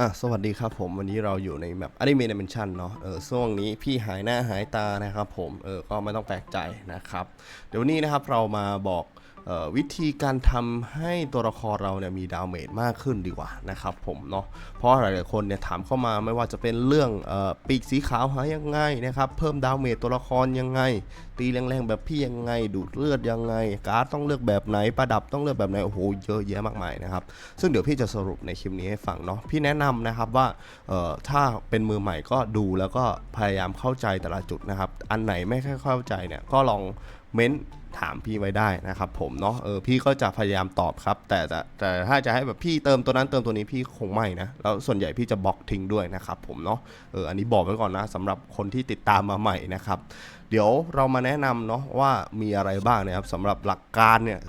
อะสวัสดีครับผมวันนี้เราอยู่ในแบบอนิเมะดิเมนชันเนาะเออช่วงนี้พี่หายหน้าหายตานะครับผมเออก็ไม่ต้องแปลกใจนะครับ เดี๋ยววันนี้นะครับเรามาบอก วิธีการทำให้ตัวละครเราเนี่ยมีดาเมจมากขึ้นดีกว่านะครับผมเนาะเพราะหลายๆคนเนี่ยถามเข้ามาไม่ว่าจะเป็นเรื่องออปีกสีขาวหายังไงนะครับเพิ่มดาเมจตัวละครยังไง ตีแรงๆแบบพี่ยังไง ดูดเลือดยังไง การ์ดต้องเลือกแบบไหนประดับต้องเลือกแบบไหนโอ้โหเยอะแยะมากมายนะครับซึ่งเดี๋ยวพี่จะสรุปในคลิปนี้ให้ฟังเนาะพี่แนะนำนะครับว่าถ้าเป็นมือใหม่ก็ดูแล้วก็พยายามเข้าใจแต่ละจุดนะครับอันไหนไม่ค่อยเข้าใจเนี่ยก็ลองเม้น ถามพี่ไว้ได้นะครับผมเนาะเออพี่ก็จะพยายามตอบครับ แต่แต่แต่ถ้าจะให้แบบพี่เติมตัวนั้นเติมตัวนี้พี่คงไม่นะแล้วส่วนใหญ่พี่จะบล็อกทิ้งด้วยนะครับผมเนาะเอออันนี้บอกไว้ก่อนนะสำหรับคนที่ติดตามมาใหม่นะครับ เดี๋ยวเรามาแนะนำเนาะว่ามีอะไรบ้างนะครับสำหรับหลักการเนี่ย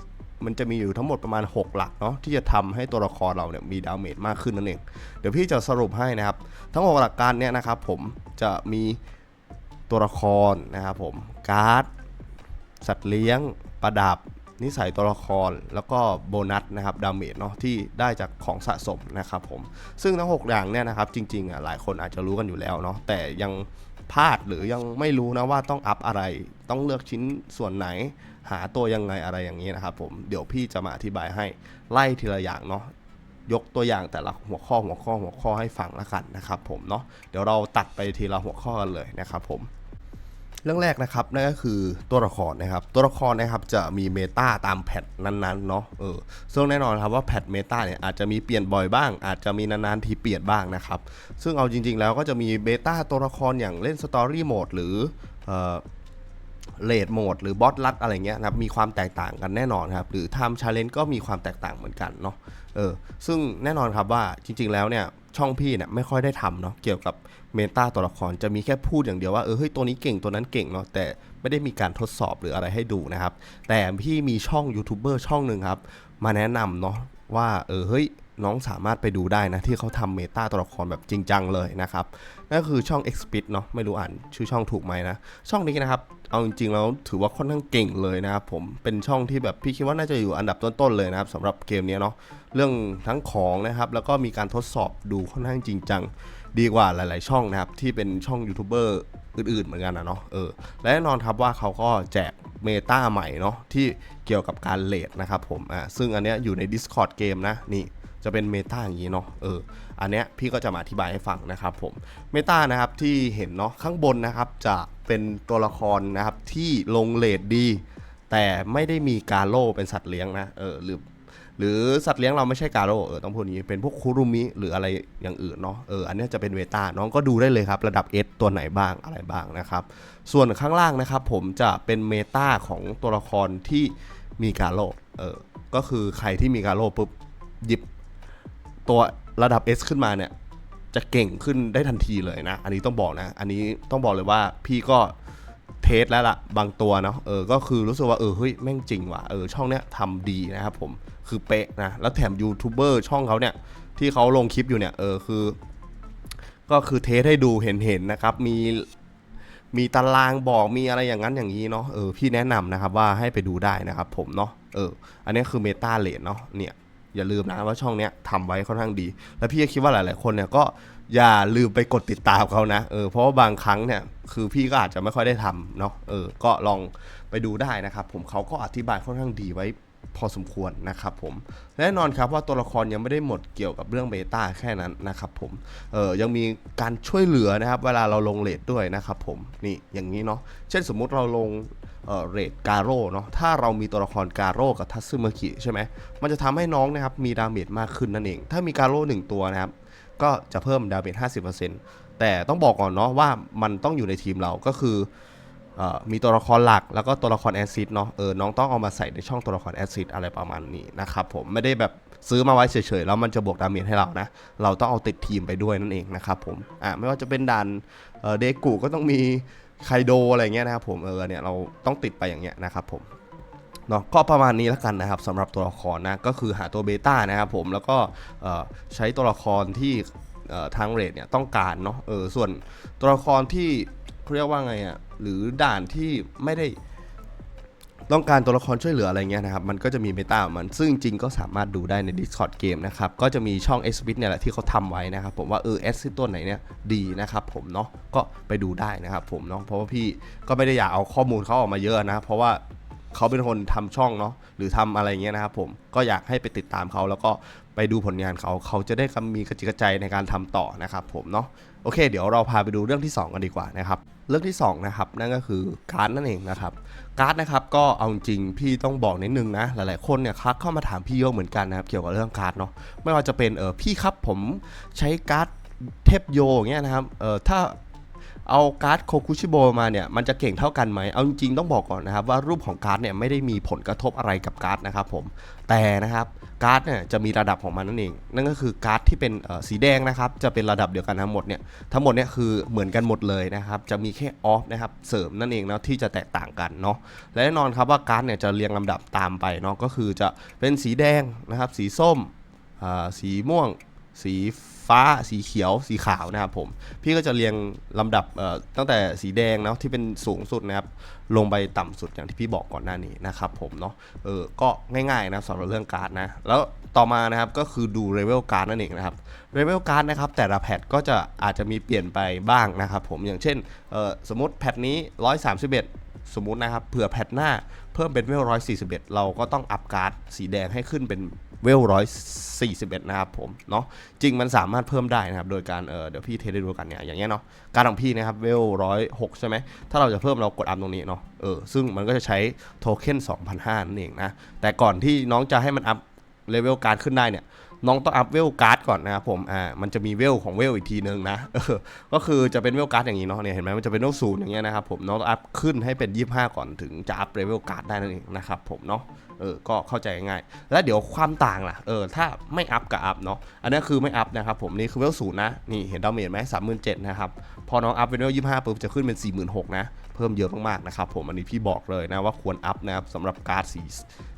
มันจะมีอยู่ทั้งหมดประมาณ 6 หลักเนาะที่จะทำให้ตัวละครเราเนี่ยมีดาเมจมากขึ้นนั่นเอง เดี๋ยวพี่จะสรุปให้นะครับ ทั้ง 6 หลักการเนี่ยนะครับผมจะมีตัวละครนะครับผมการ์ด สัตว์เลี้ยงประดับนิสัยตัวละครแล้วก็โบนัสนะครับดาเมจเนาะที่ได้จากของสะสมนะครับผมซึ่งทั้ง 6 อย่างเนี่ยนะครับจริงๆอะหลายคนอาจจะรู้กันอยู่แล้วเนาะแต่ยังพลาดหรือยังไม่รู้นะว่าต้องอัพอะไร ต้องเลือกชิ้นส่วนไหน หาตัวยังไงอะไรอย่างนี้นะครับผมเดี๋ยวพี่จะมาอธิบายให้ไล่ทีละอย่างเนาะยกตัวอย่างแต่ละหัวข้อหัวข้อหัวข้อให้ฟังละกันนะครับผมเนาะเดี๋ยวเราตัดไปทีละหัวข้อกันเลยนะครับผม เรื่องแรกนะครับนั่นก็คือตัวละครนะครับ ตัวละครนะครับจะมีเมตาตามแพทนั้นๆเนาะเออซึ่งแน่นอนครับว่าแพทเมตาเนี่ยอาจจะมีเปลี่ยนบ่อยบ้าง อาจจะมีนานๆทีเปลี่ยนบ้างนะครับ ซึ่งเอาจริงๆแล้วก็จะมีเบต้าตัวละครอย่างเล่นสตอรี่โหมดหรือ เลดโหมดหรือบอสลัดอะไรเงี้ยนะครับมีความแตกต่างกันแน่นอนครับหรือไทม์ชาเลนจ์ก็มีความแตกต่างเหมือนกันเนาะเออซึ่งแน่นอนครับว่าจริง ๆ แล้วเนี่ยช่องพี่เนี่ยไม่ค่อยได้ทำเนาะเกี่ยวกับเมตาตัวละครจะมีแค่พูดอย่างเดียวว่าเออเฮ้ยตัวนี้เก่งตัวนั้นเก่งเนาะแต่ไม่ได้มีการทดสอบหรืออะไรให้ดูนะครับ แต่พี่มีช่องยูทูบเบอร์ช่องหนึ่งครับ มาแนะนำเนาะว่าเออเฮ้ย น้องสามารถไปดูได้นะ ที่เขาทำเมตาตัวละครแบบจริงจังเลยนะครับนั่นก็คือช่อง Expit เนาะไม่รู้อ่านชื่อช่องถูกไหมนะ ช่องนี้นะครับ เอาจริงๆแล้วถือว่าค่อนข้างเก่งเลยนะครับผมเป็นช่องที่แบบพี่คิดว่าน่าจะอยู่อันดับต้นๆเลยนะครับสำหรับเกมนี้เนาะเรื่องทั้งของนะครับ แล้วก็มีการทดสอบดูค่อนข้างจริงจังดีกว่าหลาย ๆ ช่องนะครับ ที่เป็นช่องยูทูบเบอร์อื่น ๆ เหมือนกันนะเนาะเออและแน่นอนครับว่าเขาก็แจกเมตาใหม่เนาะที่เกี่ยวกับการเลดนะครับผมอ่าซึ่งอันเนี้ยอยู่ใน Discord เกมนะนี่ จะเป็นเมตาอย่างนี้เนาะเอออันเนี้ยพี่ก็จะมาอธิบายให้ฟังนะครับผมเมตานะครับที่เห็นเนาะข้างบนนะครับจะเป็นตัวละครนะครับที่ลงเลดดี แต่ไม่ได้มีกาโลเป็นสัตว์เลี้ยงนะเออหรือหรือสัตว์เลี้ยงเราไม่ใช่กาโรเออต้องพูดอย่างนี้เป็นพวกคุรุมิหรืออะไรอย่างอื่นเนาะเอออันเนี้ยจะเป็นเวต้าน้องก็ดูได้เลยครับ ระดับ S ตัวไหนบ้างอะไรบ้างนะครับ ส่วนข้างล่างนะครับ ผมจะเป็นเมตาของตัวละครที่มีกาโรเออก็คือใครที่มีกาโรปุ๊บหยิบ ตัวระดับ S ขึ้นมาเนี่ย จะเก่งขึ้นได้ทันทีเลยนะ อันนี้ต้องบอกนะ อันนี้ต้องบอกเลยว่าพี่ก็เทสแล้วล่ะ บางตัวเนาะเออก็คือรู้สึกว่าเออเฮ้ยแม่งจริงว่ะเออช่องเนี้ยทำดีนะครับผมคือเป๊ะนะ แล้วแถมยูทูบเบอร์ช่องเขาเนี่ย ที่เขาลงคลิปอยู่เนี่ยเออคือ ก็คือเทสให้ดูเห็นๆนะครับ มีมีตารางบอกมีอะไรอย่างนั้นอย่างนี้เนาะเออพี่แนะนำนะครับว่าให้ไปดูได้นะครับผมเนาะเอออันนี้คือเมตาเลนเนาะเนี่ย อย่าลืมนะว่าช่องเนี้ยทำไว้ค่อนข้างดี แล้วพี่ก็คิดว่าหลาย ๆ คนเนี่ยก็อย่าลืมไปกดติดตามเขานะเออเพราะว่าบางครั้งเนี่ยคือพี่ก็อาจจะไม่ค่อยได้ทำเนาะเออก็ลองไปดูได้นะครับผมเขาก็อธิบายค่อนข้างดีไว้ พอสมควรนะครับผมแน่นอนครับว่าตัวละครยังไม่ได้หมดเกี่ยวกับเรื่องเบต้าแค่นั้นนะครับผมเออยังมีการช่วยเหลือนะครับ เวลาเราลงเลทด้วยนะครับผมนี่อย่างนี้เนาะเช่นสมมุติเราลงเออเรทกาโร่เนาะถ้าเรามีตัวละครกาโร่กับทัตสึมากิใช่ไหมมันจะทำให้น้องนะครับมีดาเมจมากขึ้นนั่นเอง ถ้ามีกาโร่หนึ่งตัวนะครับก็จะเพิ่มดาเมจ50%แต่ต้องบอกก่อนเนาะว่ามันต้องอยู่ในทีมเราก็คือ มีตัวละครหลักแล้วก็ตัวละครแอซิดเนาะเออน้องต้องเอามาใส่ในช่องตัวละครแอซิดอะไรประมาณนี้นะครับผมไม่ได้แบบซื้อมาไว้เฉยๆแล้วมันจะบวกดาเมจให้เรานะ เราต้องเอาติดทีมไปด้วยนั่นเองนะครับผมอะไม่ว่าจะเป็นด่านเดกุก็ต้องมีไคโดอะไรเงี้ยนะครับผมเออเนี่ยเราต้องติดไปอย่างเงี้ยนะครับผมเนาะก็ประมาณนี้แล้วกันนะครับสำหรับตัวละครนะก็คือหาตัวเบต้านะครับผมแล้วก็ใช้ตัวละครที่ทางเรทเนี่ยต้องการเนาะเออส่วนตัวละครที่ เรียกว่าไงอะ่ะหรือด่านที่ไม่ได้ต้องการตัวละครช่วยเหลืออะไรเงี้ยนะครับ มันก็จะมีเมตาของมัน ซึ่งจริงๆก็สามารถดูได้ใน Discord เกมนะครับ ก็จะมีช่อง s b i t เนี่ยแหละที่เขาทำไว้นะครับ ผมว่าเออ S ตัวไหนเนี่ยดีนะครับผมเนาะ ก็ไปดูได้นะครับผมเนาะ เพราะว่าพี่ก็ไม่ได้อยากเอาข้อมูลเขาออกมาเยอะนะ เพราะว่าเขาเป็นคนทำช่องเนาะ หรือทำอะไรเงี้ยนะครับผม ก็อยากให้ไปติดตามเขาแล้วก็ไปดูผลงานเขา เขาจะได้มีกระจิกกระใจในการทำต่อนะครับผมเนาะ โอเค เดี๋ยวเราพาไปดูเรื่องที่ 2 กันดีกว่านะครับ เรื่องที่ 2 นะครับ นั่นก็คือการ์ดนั่นเองนะครับ การ์ดนะครับก็เอาจริงพี่ต้องบอกนิดนึงนะ หลายๆคนเนี่ยคักเข้ามาถามพี่เยอะเหมือนกันนะครับเกี่ยวกับเรื่องการ์ดเนาะไม่ว่าจะเป็นเออพี่ครับผมใช้การ์ดเทพโยอย่างเงี้ยนะครับเออถ้า เอาการ์ดโคคุชิโบมาเนี่ยมันจะเก่งเท่ากันไหมเอาจริงๆต้องบอกก่อนนะครับว่ารูปของการ์ดเนี่ยไม่ได้มีผลกระทบอะไรกับการ์ดนะครับผมแต่นะครับการ์ดเนี่ยจะมีระดับของมันนั่นเอง นั่นก็คือการ์ดที่เป็นสีแดงนะครับจะเป็นระดับเดียวกันทั้งหมดเนี่ยทั้งหมดเนี่ยคือเหมือนกันหมดเลยนะครับจะมีแค่ออฟนะครับเสริมนั่นเองนะที่จะแตกต่างกันเนาะและแน่นอนครับว่าการ์ดเนี่ยจะเรียงลำดับตามไปเนาะก็คือจะเป็นสีแดงนะครับสีส้มอ่าสีม่วง สี ฟ้า สีเขียว สีขาวนะครับผม พี่ก็จะเรียงลำดับตั้งแต่สีแดงเนาะที่เป็นสูงสุดนะครับ ลงไปต่ำสุดอย่างที่พี่บอกก่อนหน้านี้นะครับผมเนาะ เออ ก็ง่ายๆนะสำหรับเรื่องการ์ดนะ แล้วต่อมานะครับก็คือดูเลเวลการ์ดนั่นเองนะครับเลเวลการ์ดนะครับแต่ละแพทก็จะอาจจะมีเปลี่ยนไปบ้างนะครับผมอย่างเช่นสมมติแพทนี้ 131 สมมุตินะครับเผื่อแพทหน้าเพิ่มเป็นเวล141 เราก็ต้องอัพการ์ดสีแดงให้ขึ้นเป็น เวลร้อยสี่สิบเอ็ดนะครับผมเนาะจริงมันสามารถเพิ่มได้นะครับ โดยการเออเดี๋ยวพี่เทสให้ดูกันเนี่ยอย่างเงี้ยเนาะการของพี่นะครับเวลร้อยหกใช่ไหมถ้าเราจะเพิ่มเรากดอัพตรงนี้เนาะเออซึ่งมันก็จะใช้โทเค็นสองพันห้านั่นเองนะแต่ก่อนที่น้องจะให้มันอัพเลเวลการขึ้นได้เนี่ย น้องต้องอัพเวลการ์ดก่อนนะครับผมอ่ามันจะมีเวลของเวลอีกทีนึงนะก็คือจะเป็นเวลการ์ดอย่างนี้เนาะเนี่ยเห็นไหมมันจะเป็นเวลศูนย์อย่างเงี้ยนะครับผมน้องต้องอัพขึ้นให้เป็น 25 ก่อนถึงจะอัพเลเวลการ์ดได้นั่นเองนะครับผมเนาะเออก็เข้าใจง่ายแล้วเดี๋ยวความต่างล่ะเออถ้าไม่อัพกับอัพเนาะอันนี้คือไม่อัพนะครับผมนี่คือเวลศูนย์นะนี่เห็นดาเมจไหมสามหมื่นเจ็ดนะครับพอน้องอัพเป็นเวลยี่สิบห้าปุ๊บจะขึ้นเป็นสี่หมื่นหกนะ เพิ่มเยอะมากๆนะครับผมอันนี้พี่บอกเลยนะว่าควรอัพนะครับสำหรับการ์ดสี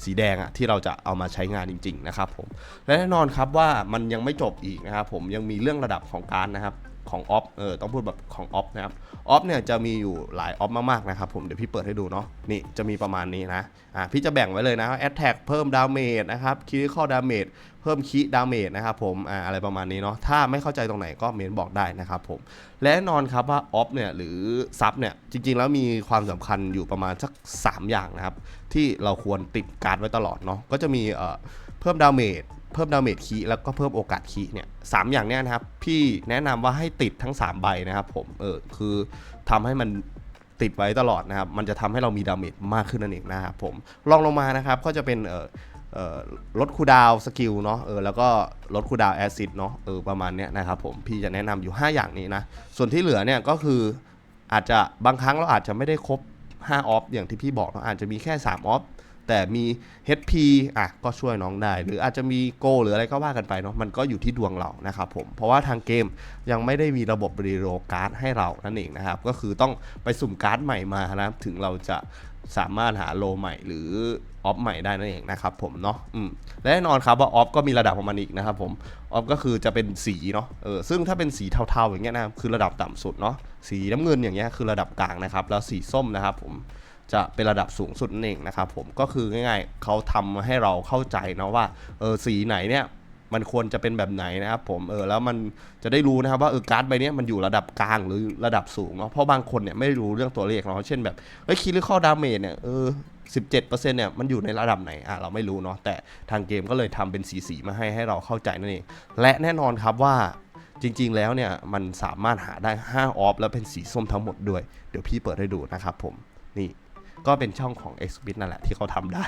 สีแดงอะที่เราจะเอามาใช้งานจริง ๆ นะครับผมและแน่นอนครับว่ามันยังไม่จบอีกนะครับผมยังมีเรื่องระดับของการดนะครับ ของออฟเออต้องพูดแบบของออฟนะครับออฟเนี่ยจะมีอยู่หลายออฟมากๆนะครับผมเดี๋ยวพี่เปิดให้ดูเนาะนี่จะมีประมาณนี้นะอ่าพี่จะแบ่งไว้เลยนะแอตแทกเพิ่มดาเมจนะครับคิริคอดาเมจเพิ่มคิดาเมจนะครับผมอ่าอะไรประมาณนี้เนาะถ้าไม่เข้าใจตรงไหนก็เมนบอกได้นะครับผมและแน่นอนครับว่าออฟเนี่ยหรือซับเนี่ยจริงๆ แล้วมีความสำคัญอยู่ประมาณสัก 3 อย่างนะครับที่เราควรติดการ์ดไว้ตลอดเนาะก็จะมีเอ่อเพิ่มดาเมจ เพิ่มดาเมจคีแล้วก็เพิ่มโอกาสคีเนี่ยสามอย่างเนี้ยนะครับ พี่แนะนำว่าให้ติดทั้ง 3 ใบนะครับผมเออคือทำให้มันติดไว้ตลอดนะครับ มันจะทำให้เรามีดาเมจมากขึ้นนั่นเองนะครับผมลองลงมานะครับก็จะเป็นเออลดคูดาวสกิลเนาะเออแล้วก็ลดคูดาวแอซิดเนาะเออประมาณเนี้ยนะครับผมพี่จะแนะนำอยู่ 5 อย่างนี้นะ ส่วนที่เหลือเนี่ยก็คืออาจจะบางครั้งเราอาจจะไม่ได้ครบ5ออฟอย่างที่พี่บอกเนาอาจจะมีแค่3ออฟ แต่มี HP อะก็ช่วยน้องได้ หรืออาจจะมีโกหรืออะไรก็ว่ากันไปเนาะมันก็อยู่ที่ดวงเรานะครับผม เพราะว่าทางเกมยังไม่ได้มีระบบรีโรการ์ดให้เรานั่นเองนะครับ ก็คือต้องไปสุ่มการ์ดใหม่มานะครับถึงเราจะสามารถหาโลใหม่หรือออฟใหม่ได้นั่นเองนะครับผมเนาะอืมและแน่นอนครับว่าออฟก็มีระดับของมันอีกนะครับผมออฟก็คือจะเป็นสีเนาะเออซึ่งถ้าเป็นสีเทาๆอย่างเงี้ยนะคือระดับต่ำสุดเนาะสีน้ำเงินอย่างเงี้ยคือระดับกลางนะครับ แล้วสีส้มนะครับผม จะเป็นระดับสูงสุดนั่นเองนะครับผมก็คือง่ายๆเขาทำให้เราเข้าใจนะว่าเออสีไหนเนี่ยมันควรจะเป็นแบบไหนนะครับผมเออแล้วมันจะได้รู้นะครับว่าเออการ์ดใบนี้มันอยู่ระดับกลางหรือระดับสูงเนาะเพราะบางคนเนี่ยไม่รู้เรื่องตัวเลขเนาะเช่นแบบเฮ้ยคิริคอดาเมจเนี่ยเออ17%เซ็นี่ยมันอยู่ในระดับไหนอะเราไม่รู้เนาะแต่ทางเกมก็เลยทำเป็นสีๆมาให้ให้เราเข้าใจนั่นเอง และแน่นอนครับว่าจริง ๆ แล้วเนี่ยมันสามารถหาได้ 5 ออฟแล้วเป็นสีส้มทั้งหมดด้วย เดี๋ยวพี่เปิดให้ดูนะครับผมนี่ ก็เป็นช่องของ x b i t นั่นแหละที่เขาทำได้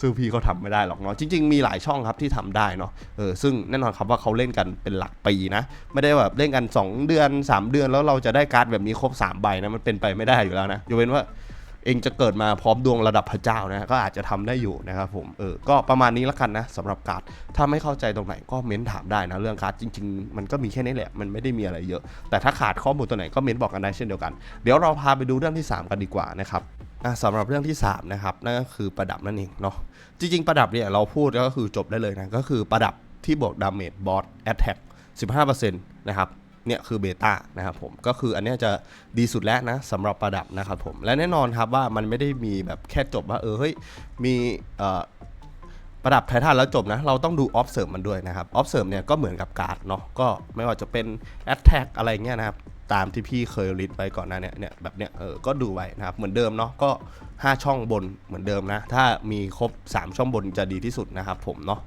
ซึ่งพี่เขาทำไม่ได้หรอกเนาะจริง ๆ มีหลายช่องครับที่ทำได้เนาะเออซึ่งแน่นอนครับว่าเขาเล่นกันเป็นหลักปีนะไม่ได้แบบเล่นกัน 2 เดือน 3 เดือนแล้วเราจะได้การ์ดแบบนี้ครบ3ใบนะมันเป็นไปไม่ได้อยู่แล้วนะยกเว้นว่าเองจะเกิดมาพร้อมดวงระดับพระเจ้านะก็อาจจะทำได้อยู่นะครับผมเออก็ประมาณนี้ละกันนะสำหรับการ์ดถ้าไม่เข้าใจตรงไหนก็เม้นถามได้นะเรื่องการ์ดจริง ๆ มันก็มีแค่นี้แหละมันไม่ได้มีอะไรเยอะ แต่ถ้าขาดข้อมูลตัวไหนก็เม้นบอกกันได้เช่นเดียวกัน เดี๋ยวเราพาไปดูเรื่องที่ 3 กันดีกว่านะครับ สำหรับเรื่องที่ 3 นะครับนั่นก็คือประดับนั่นเองเนาะจริง ๆ ประดับเนี่ยเราพูดก็คือจบได้เลยนะ ก็คือประดับที่บวกดาเมจบอสแอตแทก15%นะครับเนี่ยคือเบต้านะครับผมก็คืออันนี้จะดีสุดแล้วนะสำหรับประดับนะครับผมและแน่นอนครับว่ามันไม่ได้มีแบบแค่จบว่าเออเฮ้ยมีประดับไททันแล้วจบนะ เราต้องดูออฟเสิร์มันด้วยนะครับออฟเสิร์เนี่ยก็เหมือนกับการ์ดเนาะก็ไม่ว่าจะเป็นแอ t แทกอะไรเงี้ยนะครับ ตามที่พี่เคยลิสต์ไปก่อนหน้าเนี่ยเนี่ยแบบเนี้ยเออก็ดูไว้นะครับเหมือนเดิมเนาะก็ 5 ช่องบนเหมือนเดิมนะ ถ้ามีครบ 3 ช่องบนจะดีที่สุดนะครับผมเนาะ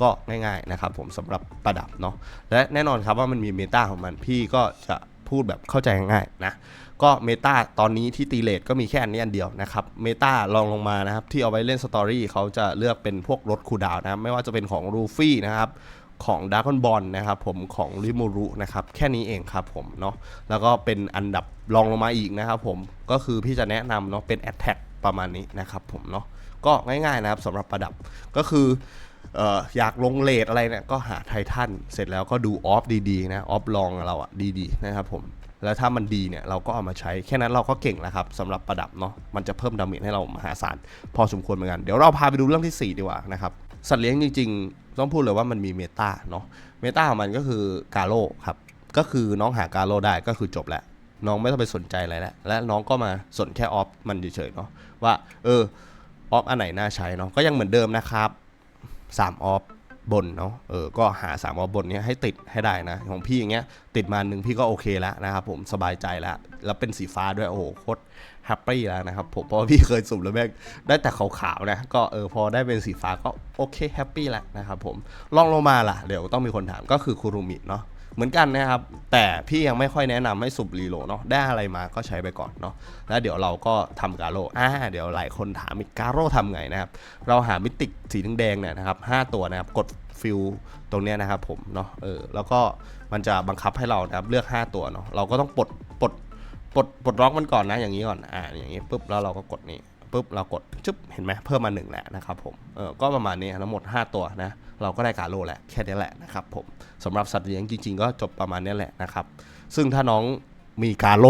ก็ง่ายๆนะครับผมสำหรับประดับเนาะและแน่นอนครับว่ามันมีเมตาของมันพี่ก็จะพูดแบบเข้าใจง่ายๆนะก็เมตาตอนนี้ที่ตีเลทก็มีแค่อันนี้อันเดียวนะครับเมตาลองลงมานะครับที่เอาไว้เล่นสตอรี่เขาจะเลือกเป็นพวกรถคูดาวนะไม่ว่าจะเป็นของรูฟี่นะครับ ของด r ร์ o n บอลนะครับผมของริมูรุนะครับแค่นี้เองครับผมเนาะแล้วก็เป็นอันดับรองลงมาอีกนะครับผมก็คือพี่จะแนะนำเนาะเป็น a t t a c ประมาณนี้นะครับผมเนาะก็ง่ายๆนะครับสำหรับประดับก็คืออออยากลงเลทอะไรเนี่ยก็หาไททันเสร็จแล้วก็ดูออฟดีๆนะออฟลองเราอะดีๆนะครับผมแล้วถ้ามันดีเนี่ยเราก็เอามาใช้แค่นั้นเราก็เก่งแล้วครับสำหรับประดับเนาะมันจะเพิ่มดาเมจให้เรามหาศาลพอสมควรเหมือนกัน เดี๋ยวเราพาไปดูเรื่องที่ 4 ดีกว่านะครับ สัตว์เลี้ยงจริงๆ ต้องพูดเลยว่ามันมีเมตาเนาะเมตาของมันก็คือกาโลครับ ก็คือน้องหากาโลได้ก็คือจบแล้ว น้องไม่ต้องไปสนใจอะไรแล้ว และน้องก็มาสนแค่ออฟมันเฉยๆเนาะว่า เออออฟอันไหนน่าใช้เนาะก็ยังเหมือนเดิมนะครับ3ออฟ บนเนาะเออก็หา3ออฟบนเนี้ยให้ติดให้ได้นะ ของพี่อย่างเงี้ยติดมาหนึ่งพี่ก็โอเคแล้วนะครับผมสบายใจแล้ว แล้วเป็นสีฟ้าด้วยโอ้โหโคตรแฮปปี้แล้วนะครับผมเพราะพี่เคยสุ่มแล้วแม่งได้แต่ขาวๆนะก็เออพอได้เป็นสีฟ้าก็โอเคแฮปปี้แล้วนะครับผมลองลงมาล่ะเดี๋ยวต้องมีคนถามก็คือคูรุมิเนาะเหมือนกันนะครับ แต่พี่ยังไม่ค่อยแนะนำให้สุบรีโหลเนาะได้อะไรมาก็ใช้ไปก่อนเนาะแล้วเดี๋ยวเราก็ทำการโลอ่าเดี๋ยวหลายคนถามอีการโลทำไงนะครับ เราหามิติกสีแดงเนี่ยนะครับห้าตัวนะครับกด ฟิลตรงเนี้ยนะครับผมเนาะเออแล้วก็มันจะบังคับให้เรานะครับเลือก 5 ตัวเนาะเราก็ต้องปลดปลดปลดปลดล็อกมันก่อนนะอย่างนี้ก่อนอ่าอย่างนี้ปุ๊บแล้วเราก็กดนี่ปุ๊บเรากดจึ๊บเห็นไหมเพิ่มมาหนึ่งแหละนะครับผมเออก็ประมาณนี้ทั้งหมด 5 ตัวนะเราก็ได้การโลแหละแค่นี้แหละนะครับผมสำหรับสัตว์เลี้ยงจริง ๆ ก็จบประมาณนี้แหละนะครับซึ่งถ้าน้องมีการโล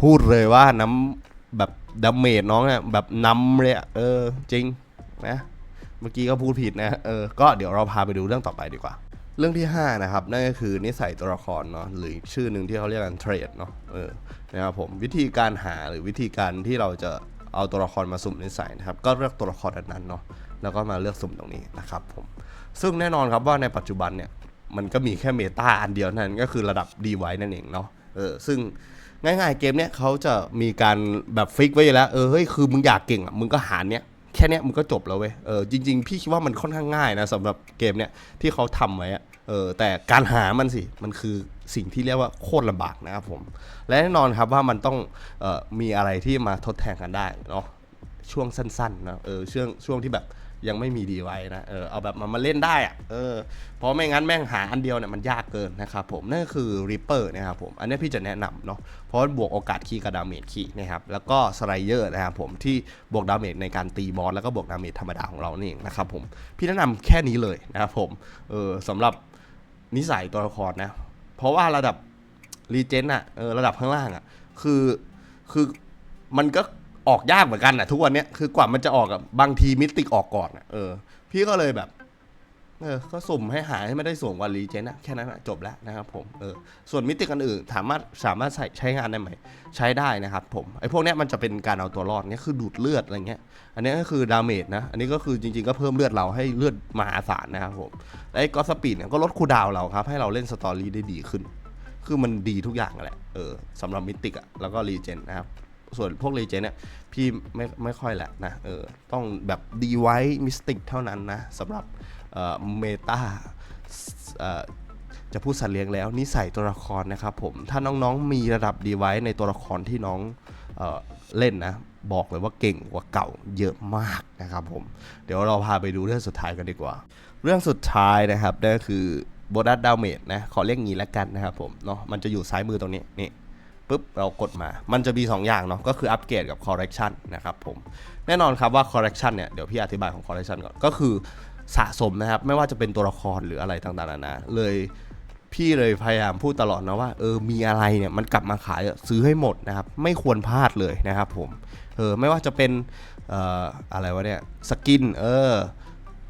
พูดเลยว่าน้ำแบบดาเมจน้องเนี่ยแบบนำเลยเออจริงนะ เมื่อกี้ก็พูดผิดนะเออก็เดี๋ยวเราพาไปดูเรื่องต่อไปดีกว่า เรื่องที่ 5 นะครับ นั่นก็คือนิสัยตัวละครเนาะหรือชื่อหนึ่งที่เขาเรียกกันเทรดเนาะเออนะครับผมวิธีการหาหรือวิธีการที่เราจะเอาตัวละครมาสุ่มนิสัยนะครับ ก็เลือกตัวละครนั้นเนาะแล้วก็มาเลือกสุ่มตรงนี้นะครับผมซึ่งแน่นอนครับว่าในปัจจุบันเนี่ยมันก็มีแค่เมตาอันเดียวนั้นก็คือระดับดีไว้นั่นเองเนาะเออซึ่งง่ายๆเกมเนี้ยเขาจะมีการแบบฟิกไว้อยู่แล้วเออเฮ้ยคือมึงอยากเก่งอะมึงก็หาเนี้ย แค่นี้มันก็จบแล้วเว้ยเออจริง ๆ พี่คิดว่ามันค่อนข้างง่ายนะสำหรับเกมเนี้ยที่เขาทำไว้เออแต่การหามันสิมันคือสิ่งที่เรียกว่าโคตรลำบากนะครับผม และแน่นอนครับว่ามันต้องออมีอะไรที่มาทดแทนกันได้เนาะช่วงสั้นๆนะเออช่วงช่วงที่แบบ ยังไม่มีดีไว้นะเออเอาแบบมันมาเล่นได้อะเออเพราะไม่งั้นแม่งหาอันเดียวเนี่ยมันยากเกินนะครับผมนั่นคือ Reaper นะครับผมอันนี้พี่จะแนะนำเนาะเพราะบวกโอกาสคีกับดาเมจคีนะครับแล้วก็สไลเยอร์นะครับผมที่บวกดาเมจในการตีบอสแล้วก็บวกดาเมจธรรมดาของเรานี่เองนะครับผมพี่แนะนำแค่นี้เลยนะครับผมเออสำหรับนิสัยตัวละครนะเพราะว่าระดับรีเจนอะเออระดับข้างล่างอะคือคือมันก็ ออกยากเหมือนกันอะทุกวันเนี้ยคือกว่ามันจะออกอะบางทีมิติกออกก่อนอะเออ พี่ก็เลยแบบ เออ ก็สุ่มให้หายให้ไม่ได้สูงกว่ารีเจนอะแค่นั้นอะจบแล้วนะครับผมเออส่วนมิติกันอื่นสามารถสามารถใช้ใช้งานได้ไหม ใช้ได้นะครับผมไอ้พวกเนี้ยมันจะเป็นการเอาตัวรอดเนี่ยคือดูดเลือดอะไรเงี้ย อันนี้ก็คือดาเมจนะ อันนี้ก็คือจริงๆก็เพิ่มเลือดเราให้เลือดมหาศาลนะครับผมและไอ้ก็สปีดเนี่ยก็ลดคูลดาวน์เราครับให้เราเล่นสตอรี่ได้ดีขึ้น คือมันดีทุกอย่างแหละเออสำหรับมิติกอะแล้วก็รีเจนนะครับ ส่วนพวกรีเจนเนี่ยพี่ไม่ไม่ค่อยแหละนะเออต้องแบบดีไว้มิสติกเท่านั้นนะสำหรับเมตาจะพูดสัตว์เลี้ยงแล้วนิสัยตัวละครนะครับผมถ้าน้องๆมีระดับดีไว้ในตัวละครที่น้องเออเล่นนะบอกเลยว่าเก่งกว่าเก่าเยอะมากนะครับผมเดี๋ยวเราพาไปดูเรื่องสุดท้ายกันดีกว่า เรื่องสุดท้ายนะครับนั่นก็คือโบนัสดาวเมจนะขอเรียกงี้แล้วกันนะครับผมเนาะมันจะอยู่ซ้ายมือตรงนี้นี่ ปุ๊บเรากดมา มันจะมี 2 อย่างเนาะ ก็คืออัปเกรดกับ correction นะครับผม แน่นอนครับว่า correction เนี่ย เดี๋ยวพี่อธิบายของ correction ก่อน ก็คือสะสมนะครับ ไม่ว่าจะเป็นตัวละครหรืออะไรต่างๆนานาเลยพี่เลยพยายามพูดตลอดนะว่าเออมีอะไรเนี่ยมันกลับมาขายซื้อให้หมดนะครับ ไม่ควรพลาดเลยนะครับผมเออไม่ว่าจะเป็นเอ่ออะไรวะเนี่ยสกินเออ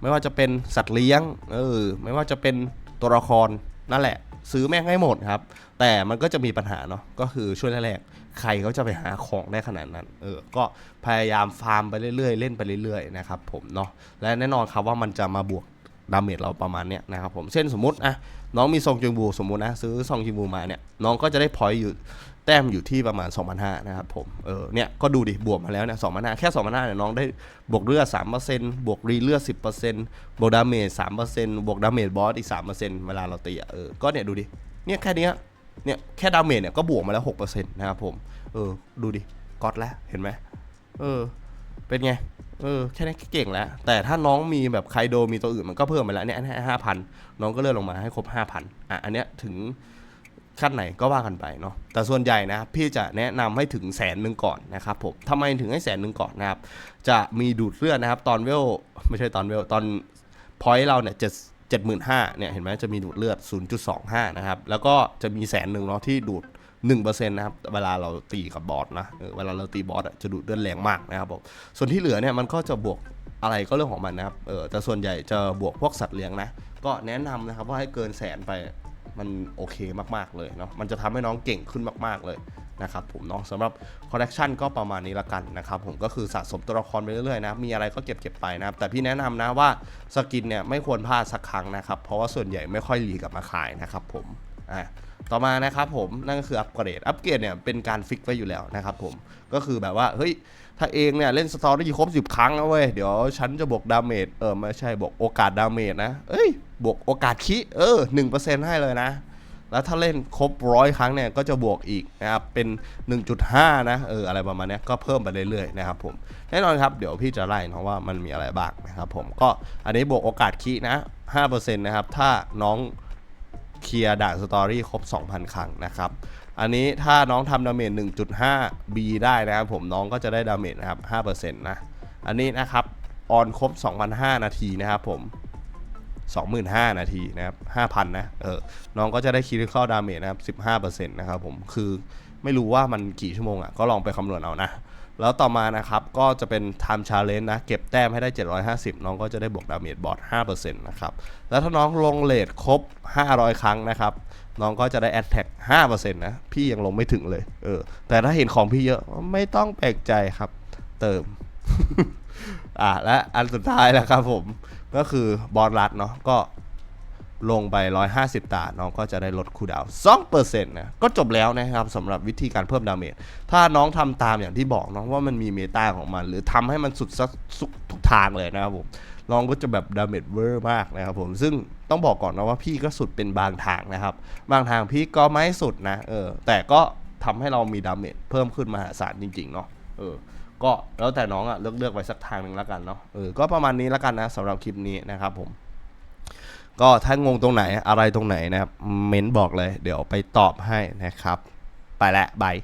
ไม่ว่าจะเป็นสัตว์เลี้ยงเออไม่ว่าจะเป็นตัวละคร นั่นแหละ ซื้อแม่งให้หมดครับ แต่มันก็จะมีปัญหาเนาะก็คือช่วงแรกๆใครเขาจะไปหาของได้ขนาดนั้น เออ ก็พยายามฟาร์มไปเรื่อยๆ เล่นไปเรื่อยๆนะครับผมเนาะและแน่นอนครับว่ามันจะมาบวกดาเมจเราประมาณเนี้ยนะครับผมเช่นสมมติอะน้องมีซองจิงบูสมมตินะซื้อซองจิงบูมาเนี่ยน้องก็จะได้พอยต์อยู่ แต้มอยู่ที่ประมาณ 2,500นะครับผมเออเนี่ยก็ดูดิ บวกมาแล้วเนี่ย2,500แค่ 2,500เนี่ยน้องได้บวกเลือด3%บวกรีเลือด10%บวกดาเมจ3%บวกดาเมจบอสอีก 3%เวลาเราตีอะเออก็เนี่ยดูดิเนี่ยแค่นี้เนี่ยแค่ดาเมจเนี่ยก็บวกมาแล้ว6%นะครับผมเออดูดิก๊อตแล้วเห็นไหมเออเป็นไงเออแค่นี้ก็เก่งแล้ว แต่ถ้าน้องมีแบบไคโดมีตัวอื่นมันก็เพิ่มไปแล้วเนี่ยห้าพันน้องก็เลื่อนลงมาให้ครบห้าพันอะอันเนี้ยถึง ขั้นไหนก็ว่ากันไปเนาะแต่ส่วนใหญ่นะพี่จะแนะนำให้ถึงแสนหนึ่งก่อนนะครับผมทำไมถึงให้แสนหนึ่งก่อนนะครับจะมีดูดเลือดนะครับตอนเวลไม่ใช่ตอนเวลตอนพอยต์เราเนี่ยจะเจ็ดหมื่นห้าเนี่ยเห็นไหมจะมีดูดเลือด 0.25 นะครับ แล้วก็จะมีแสนหนึ่งเนาะที่ดูด 1%นะครับ เวลาเราตีกับบอสนะเวลาเราตีบอสจะดูดเลือดแรงมากนะครับผมส่วนที่เหลือเนี่ยมันก็จะบวกอะไรก็เรื่องของมันนะครับเออแต่ส่วนใหญ่จะบวกพวกสัตว์เลี้ยงนะ ก็แนะนำนะครับว่าให้เกินแสนไป มันโอเคมากๆเลยเนาะมันจะทำให้น้องเก่งขึ้นมากๆเลยนะครับผมเนาะสำหรับคอลเลกชันก็ประมาณนี้ละกันนะครับผมก็คือสะสมตัวละครไปเรื่อยๆนะมีอะไรก็เก็บเก็บไปนะครับแต่พี่แนะนำนะว่าสกินเนี่ยไม่ควรพลาดสักครั้งนะครับเพราะว่าส่วนใหญ่ไม่ค่อยรีกลับมาขายนะครับผมอะต่อมานะครับผมนั่นก็คืออัปเกรดอัปเกรดเนี่ยเป็นการฟิกไว้อยู่แล้วนะครับผมก็คือแบบว่าเฮ้ย ถ้าเองเนี่ยเล่นสตอรี่ครบ10ครั้งนะเว้ย เดี๋ยวฉันจะบวกดาเมจ เออไม่ใช่บวกโอกาสดาเมจนะ เอ้ย บวกโอกาสคิเออ1%ให้เลยนะ แล้วถ้าเล่นครบร้อยครั้งเนี่ยก็จะบวกอีกนะครับ เป็น 1.5 นะ เอออะไรประมาณนี้ก็เพิ่มไปเรื่อยๆนะครับผม แน่นอนครับ เดี๋ยวพี่จะไล่เนาะว่ามันมีอะไรบ้างนะครับผม ก็อันนี้บวกโอกาสคินะ5%นะครับ ถ้าน้องเคลียร์ด่านสตอรี่ครบ 2,000 ครั้งนะครับ อันนี้ถ้าน้องทำดาเมจ1.5 B ได้นะครับผมน้องก็จะได้ดาเมจนะครับ5%นะอันนี้นะครับออนครบ 2,500 นาทีนะครับผม25,000 นาทีนะครับ5,000 นะ เออ น้องก็จะได้คิดเข้าดาเมจนะครับ 15%นะครับผม คือไม่รู้ว่ามันกี่ชั่วโมงอะ ก็ลองไปคำนวณเอานะ แล้วต่อมานะครับ ก็จะเป็น time challenge นะ เก็บแต้มให้ได้ 750 น้องก็จะได้บวกดาเมจบอส5%นะครับ แล้วถ้าน้องลงเลทครบ 500 ครั้งนะครับ น้องก็จะได้ attack 5%นะ พี่ยังลงไม่ถึงเลย เออ แต่ถ้าเห็นของพี่เยอะไม่ต้องแปลกใจครับ เติม อะและอันสุดท้ายแล้วครับผม ก็คือบอสรัดเนาะ ก็ ลงไป 150 ตา น้องก็จะได้ลดคูดาวน์2%นะ ก็จบแล้วนะครับสำหรับวิธีการเพิ่มดาเมจ ถ้าน้องทำตามอย่างที่บอกเนาะว่ามันมีเมตาของมัน หรือทำให้มันสุดสักทุกทางเลยนะครับผม น้องก็จะแบบดาเมจเวอร์มากนะครับผม ซึ่งต้องบอกก่อนนะว่าพี่ก็สุดเป็นบางทางนะครับ บางทางพี่ก็ไม่สุดนะ เออ แต่ก็ทำให้เรามีดาเมจเพิ่มขึ้นมหาศาลจริงๆเนาะ เออก็แล้วแต่น้องอะ่ะเลือกเลือกไว้สักทางหนึ่งแล้วกันเนาะเออก็ประมาณนี้แล้วกันนะสำหรับคลิปนี้นะครับผม ก็ถ้างงตรงไหนอะไรตรงไหนนะครับเม้นบอกเลย เดี๋ยวไปตอบให้นะครับ ไปละบาย